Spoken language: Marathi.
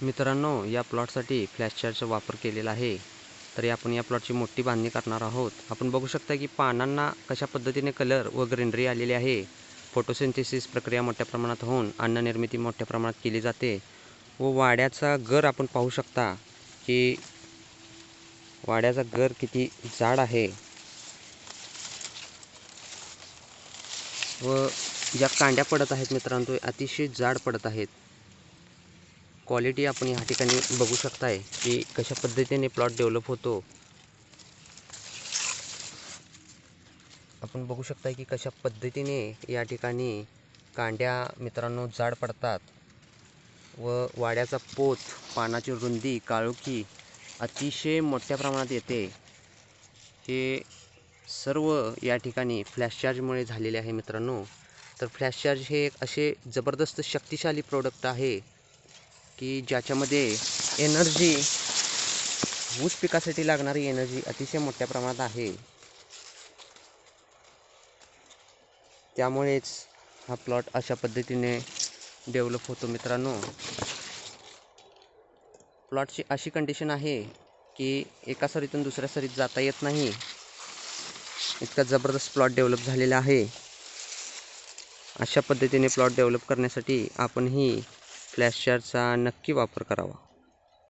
मित्रांनो या प्लॉटसाठी फ्लॅशचारचा वापर केलेला आहे. तरी आपण या प्लॉटची मोठी बांधणी करणार आहोत. आपण बघू शकता की पानांना कशा पद्धतीने कलर व ग्रीनरी आलेली आहे. फोटोसिंथेसिस प्रक्रिया मोठ्या प्रमाणात होऊन अन्ननिर्मिती मोठ्या प्रमाणात केली जाते. व वाड्याचा गर आपण पाहू शकता की वाड्याचा गर किती जाड आहे. व ज्या कांड्या पडत आहेत मित्रांनो अतिशय जाड पडत आहेत. क्वालिटी आपण या ठिकाणी बघू शकताय की कशा पद्धतीने प्लॉट डेव्हलप होतो. आपण बघू शकताय की कशा पद्धतीने या ठिकाणी कांड्या मित्रांनो जाड पडतात व वाड्याचा पोत पानाची रुंदी काळोखी अतिशय मोठ्या प्रमाणात येते. हे सर्व या ठिकाणी फ्लॅश चार्जमुळे झालेले आहे मित्रांनो. तर फ्लॅश चार्ज हे एक असे जबरदस्त शक्तिशाली प्रोडक्ट आहे. की ज्याच्यामध्ये एनर्जी ऊस पिकासाठी लागणारी एनर्जी अतिशय मोठ्या प्रमाणात आहे. त्यामुळेच हा प्लॉट अशा पद्धतीने डेव्हलप होतो मित्रांनो. प्लॉटची अशी कंडिशन आहे की एका सरीतून दुसऱ्या सरीत जाता येत नाही. इतका जबरदस्त प्लॉट डेव्हलप झालेला आहे. अशा पद्धतीने प्लॉट डेव्हलप करण्यासाठी आपणही फ्लॅशचार्जचा नक्की वापर करावा.